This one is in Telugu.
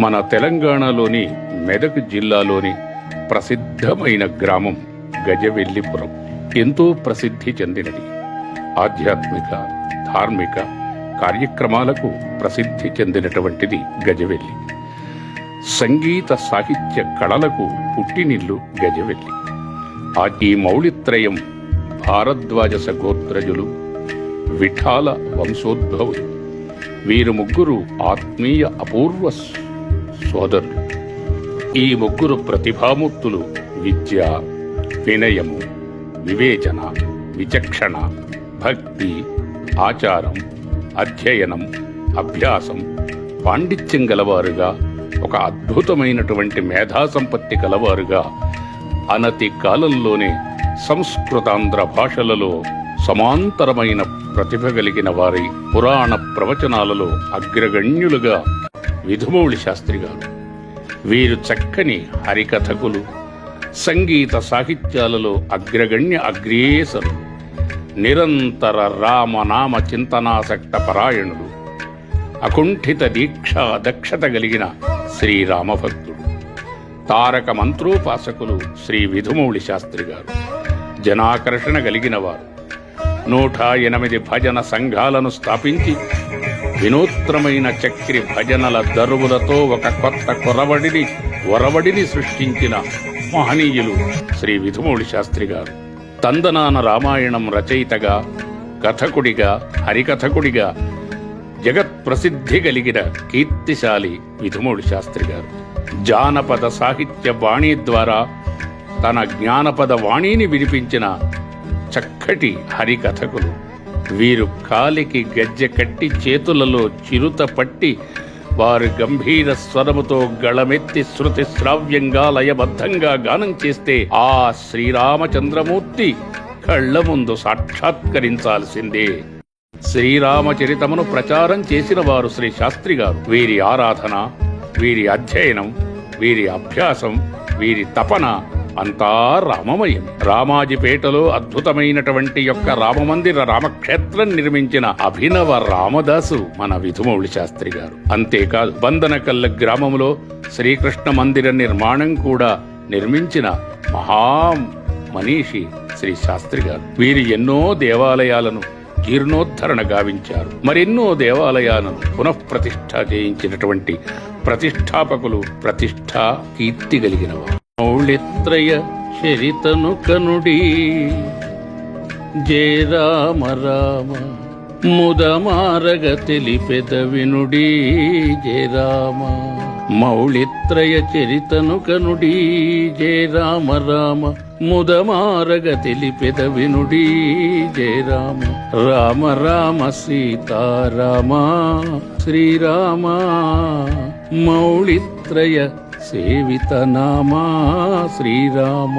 మన తెలంగాణలోని మెదక్ జిల్లాలోని ప్రసిద్ధమైన గ్రామం గజవెల్లిపురం. ఎంతో ప్రసిద్ధి చెందినది. ఆధ్యాత్మిక ధార్మిక కార్యక్రమాలకు ప్రసిద్ధి చెందినటువంటిది గజవెల్లి. సంగీత సాహిత్య కళలకు పుట్టినిల్లు గజవెల్లి. ఆ ఈ మౌళిత్రయం భారద్వాజ గోత్రజులు విఠాల వంశోద్భవులు. వీరు ముగ్గురు ఆత్మీయ అపూర్వ సోదరులు ఈ ముగ్గురు ప్రతిభామూర్తులు విద్య వినయము వివేచన విచక్షణ భక్తి ఆచారం అధ్యయనం అభ్యాసం పాండిత్యం గలవారుగా ఒక అద్భుతమైనటువంటి మేధా సంపత్తి కలవారుగా అనతి కాలంలోనే సంస్కృతాంధ్ర భాషలలో సమాంతరమైన ప్రతిభ కలిగిన వారి పురాణ ప్రవచనాలలో అగ్రగణ్యులుగా విధుమౌళి శాస్త్రి గారు వీరు చక్కని హరికథకులు సంగీత సాహిత్యాలలో అగ్రగణ్య అగ్రేసరు నిరంతర రామనామ చింతనాసక్త పరాయణుడు అకుంఠిత దీక్ష దక్షత కలిగిన శ్రీరామభక్తుడు తారక మంత్రోపాసకులు శ్రీ విధుమౌళి శాస్త్రి గారు జనాకర్షణ కలిగిన వారు నూట ఎనిమిది భజన సంఘాలను స్థాపించి వినూత్నమైన చక్రి భజనల దరువులతో ఒక కొత్త కొరవడిని వరవడిని సృష్టించిన మహనీయులు శ్రీ విధుమౌళి శాస్త్రి గారు. తందనాన రామాయణం రచయితగా కథకుడిగా హరికథకుడిగా జగత్ ప్రసిద్ధి కలిగిన కీర్తిశాలి విధుమూడి శాస్త్రి గారు. జానపద సాహిత్య వాణి ద్వారా తన జ్ఞానపద వాణిని వినిపించిన చక్కటి హరికథకులు. వీరు కాలికి గజ్జె కట్టి చేతులలో చిరుత పట్టి వారు గంభీర స్వరముతో గళమెత్తి శృతి శ్రావ్యంగా లయబద్ధంగా గానం చేస్తే ఆ శ్రీరామచంద్రమూర్తి కళ్ళ ముందు సాక్షాత్కరించాల్సిందే. శ్రీరామచరితమును ప్రచారం చేసిన వారు శ్రీ శాస్త్రి గారు. వీరి ఆరాధన వీరి అధ్యయనం వీరి అభ్యాసం వీరి తపన అంతా రామమయం. రామాజిపేటలో అద్భుతమైనటువంటి యొక్క రామమందిర రామక్షేత్రం నిర్మించిన అభినవ రామదాసు మన విధుమౌళి శాస్త్రి గారు. అంతేకాదు బందనకల్ల గ్రామంలో శ్రీకృష్ణ మందిర నిర్మాణం కూడా నిర్మించిన మహా మనీషి శ్రీ శాస్త్రి గారు. వీరు ఎన్నో దేవాలయాలను జీర్ణోద్ధరణ గావించారు. మరెన్నో దేవాలయాలను పునఃప్రతిష్ఠ చేయించినటువంటి ప్రతిష్టాపకులు ప్రతిష్ట కీర్తి కలిగినవారు మౌళిత్రయ చరితను కనుడి. జయ రామ రామ ముదమారగ తెలిపెద వినుడి. జయ రామ మౌళిత్రయ చరితను కనుడి. జయ రామ రామ ముదమారగ తెలిపెద వినుడి. జయ రామ రామ రామ సీతారామ శ్రీరామ మౌళిత్రయ సేవిత నామా శ్రీరామ